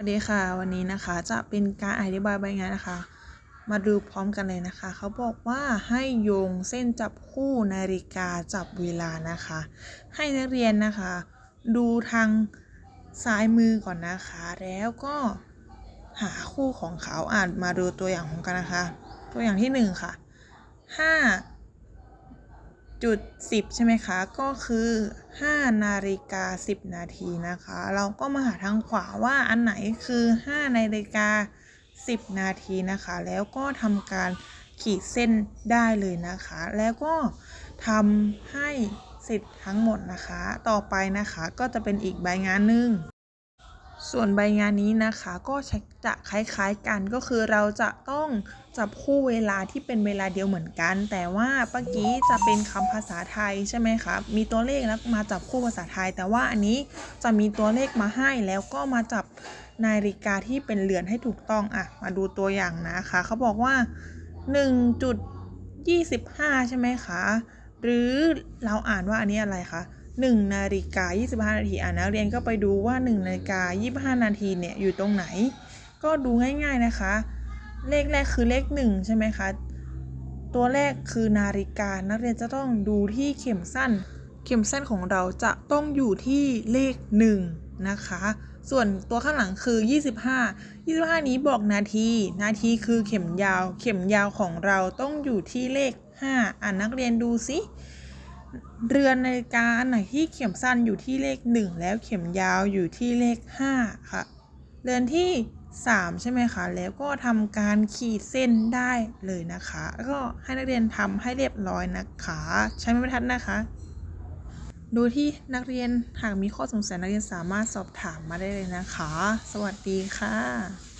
สวัสดีค่ะวันนี้นะคะจะเป็นการอธิบายใบงานนะคะ มาดูพร้อมกันเลยนะคะ เขาบอกว่าให้โยงเส้นจับคู่นาฬิกาจับเวลานะคะ ให้นักเรียนนะคะ ดูทางซ้ายมือก่อนนะคะ แล้วก็หาคู่ของเขาอ่านมาดูตัวอย่างของกันนะคะ ตัวอย่างที่หนึ่งค่ะห้า จุดสิบใช่ไหมคะ ก็คือ 5 นาฬิกา 10 นาทีนะคะ เราก็มาหาทางขวาว่าอันไหนคือ 5 นาฬิกา 10 นาทีนะคะ แล้วก็ทำการขีดเส้นได้เลยนะคะ แล้วก็ทำให้เสร็จทั้งหมดนะคะ ต่อไปนะคะก็จะเป็นอีกใบงานหนึ่ง ส่วนใบงานนี้นะคะก็จะคล้ายๆกันก็คือเราจะต้องจับคู่เวลาที่เป็นเวลาเดียวเหมือนกัน แต่ว่าเมื่อกี้จะเป็นคำภาษาไทยใช่ไหมคะมีตัวเลขแล้วมาจับคู่ภาษาไทย แต่ว่าอันนี้จะมีตัวเลขมาให้แล้วก็มาจับนาฬิกาที่เป็นเรือนให้ถูกต้องอะมาดูตัวอย่างนะคะเขาบอกว่า 1.25 ใช่ไหมคะ หรือเราอ่านว่าอันนี้อะไรคะ 1นาฬิกา25 นาทีอ่านักเรียนก็ไปดูว่า 1นาฬิกา25 นาทีเนี่ยอยู่ตรงไหน ก็ดูง่ายๆนะคะ เลขแรกคือเลข 1 ใช่ไหมคะ ตัวแรกคือนาฬิกา นักเรียนจะต้องดูที่เข็มสั้น เข็มสั้นของเราจะต้องอยู่ที่เลข 1 นะคะ ส่วนตัวข้างหลังคือ 25 25 นี้บอกนาที นาทีคือเข็มยาว เข็มยาวของเราต้องอยู่ที่เลข 5 อ่านนักเรียนดูสิ เรือนนาฬิกาอันไหนที่เข็มสั้นอยู่ที่เลข 1 แล้วเข็มยาวอยู่ที่เลข 5 ค่ะ เรือนที่ 3 ใช่ไหมคะ แล้วก็ทำการขีดเส้นได้เลยนะคะ ก็ให้นักเรียนทำให้เรียบร้อยนะคะ ใช้ไม้บรรทัดนะคะ ดูที่นักเรียนหากมีข้อสงสัยนักเรียนสามารถสอบถามมาได้เลยนะคะ สวัสดีค่ะ